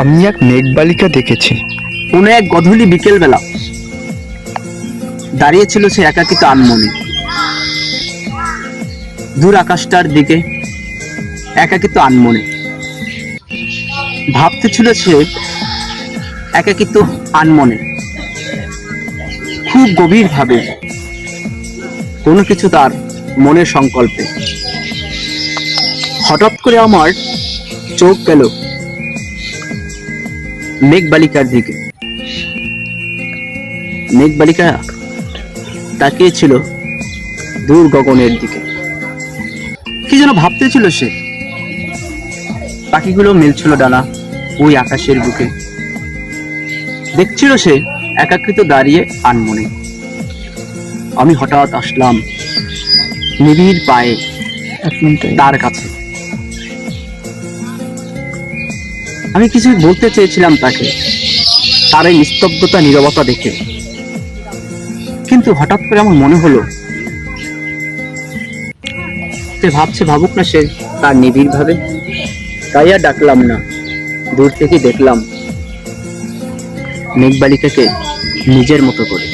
আমি এক মেঘবালিকা দেখেছি। কোনো এক গধূলি বিকেলবেলা দাঁড়িয়েছিল সে একাকিত আনমনে। দূর আকাশটার দিকে একাকিত আনমনে। ভাবতে ছিল সে একাকিত আনমনে। খুব গভীরভাবে কোনো কিছু তার মনের সংকল্পে। হঠাৎ করে আমার চোখ গেল। মেঘবালিকার দিকে। মেঘবালিকা তাকিয়েছিল দূর গগনের দিকে। কি যেন ভাবতেছিল সে। পাখিগুলো মিলছিল ডানা ওই আকাশের বুকে। দেখছিল সে একাকৃত দাঁড়িয়ে আনমনে। আমি হঠাৎ আসলাম নিবিড় পায়ে তার কাছে। আমি কিছু বলতে চেয়েছিলাম তাকে। তার এই নিস্তব্ধতা, নীরবতা দেখে। কিন্তু হঠাৎ করে আমার মনে হলো, সে ভাবছে ভাবুক না সে তার নিবিড় ভাবে তাই আর ডাকলাম না। দূর থেকে দেখলাম মেঘবালিকাকে নিজের মতো করে।